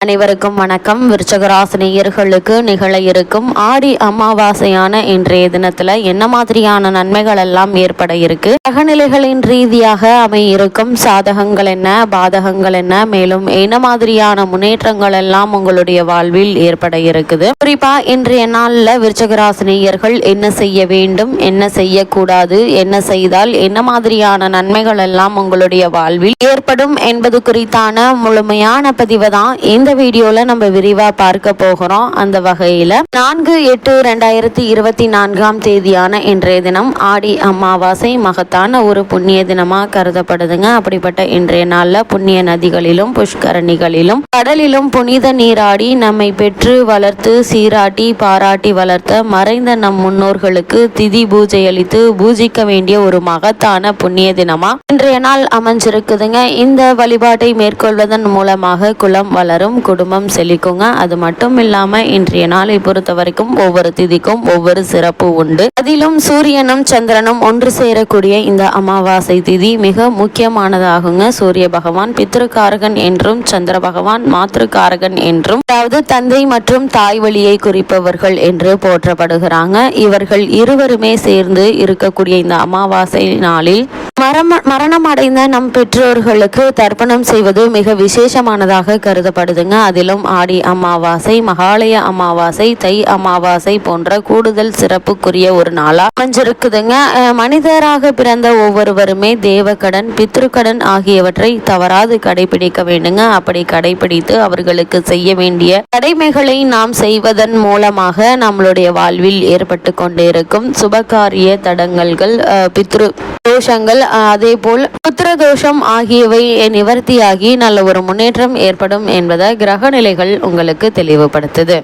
அனைவருக்கும் வணக்கம். விருச்சகராசினியர்களுக்கு நிகழ இருக்கும் ஆடி அமாவாசையான இன்றைய தினத்துல என்ன மாதிரியான நன்மைகள் எல்லாம் ஏற்பட இருக்கு? அகநிலைகளின் ரீதியாக அமையிருக்கும் சாதகங்கள் என்ன பாதகங்கள் என்ன மேலும் என்ன மாதிரியான முன்னேற்றங்கள் எல்லாம் உங்களுடைய வாழ்வில் ஏற்பட இருக்குது? குறிப்பா இன்றைய நாள்ல விருச்சகராசினியர்கள் என்ன செய்ய வேண்டும் என்ன செய்யக்கூடாது என்ன செய்தால் என்ன மாதிரியான நன்மைகள் எல்லாம் உங்களுடைய வாழ்வில் ஏற்படும் என்பது குறித்தான முழுமையான பதிவு தான் இந்த வீடியோல நம்ம விரிவா பார்க்க போகிறோம். அந்த வகையில நான்கு எட்டு ரெண்டாயிரத்தி இருபத்தி நான்காம் தேதியான இன்றைய தினம் ஆடி அமாவாசை மகத்தான ஒரு புண்ணிய தினமா கருதப்படுதுங்க. அப்படிப்பட்ட இன்றைய நாள்ல புண்ணிய நதிகளிலும் புஷ்கரணிகளிலும் கடலிலும் புனித நீராடி நம்மை பெற்று வளர்த்து சீராட்டி பாராட்டி வளர்த்த மறைந்த நம் முன்னோர்களுக்கு திதி பூஜை அளித்து பூஜிக்க வேண்டிய ஒரு மகத்தான புண்ணிய தினமா இன்றைய நாள் அமைஞ்சிருக்குதுங்க. இந்த வழிபாட்டை மேற்கொள்வதன் மூலமாக குலம் வளரும் குடும்பம் செழிக்குங்க. அது மட்டும் இல்லாம இன்றைய நாளை பொறுத்த வரைக்கும் ஒவ்வொரு திதிக்கும் ஒவ்வொரு சிறப்பு உண்டு. அதிலும் சூரியனும் சந்திரனும் ஒன்று சேரக்கூடிய இந்த அமாவாசை திதி மிக முக்கியமானதாகுங்க. சூரிய பகவான் பித்ருக்காரகன் என்றும் சந்திர பகவான் மாத்திருக்காரகன் என்றும் அதாவது தந்தை மற்றும் தாய் வழியை குறிப்பவர்கள் என்று போற்றப்படுகிறாங்க. இவர்கள் இருவருமே சேர்ந்து இருக்கக்கூடிய இந்த அமாவாசை நாளில் மரம மரணம் அடைந்த நம் பெற்றோர்களுக்கு தர்ப்பணம் செய்வது மிக விசேஷமானதாக கருதப்படுதுங்க. அதிலும் ஆடி அமாவாசை மகாலய அமாவாசை தை அமாவாசை போன்ற கூடுதல் சிறப்புக்குரிய ஒரு நாளா அமைஞ்சிருக்குதுங்க. மனிதராக பிறந்த ஒவ்வொருவருமே தேவக்கடன் பித்ருக்கடன் ஆகியவற்றை தவறாது கடைபிடிக்க வேண்டுங்க. அப்படி கடைபிடித்து அவர்களுக்கு செய்ய வேண்டிய கடமைகளை நாம் செய்வதன் மூலமாக நம்மளுடைய வாழ்வில் ஏற்பட்டு கொண்டிருக்கும் சுபகாரிய தடங்கல்கள் பித்ரு தோஷங்கள் அதே போல் புத்திரதோஷம் ஆகியவை நிவர்த்தியாகி நல்ல ஒரு முன்னேற்றம் ஏற்படும் என்பதை கிரக நிலைகள் உங்களுக்கு தெளிவுபடுத்துது.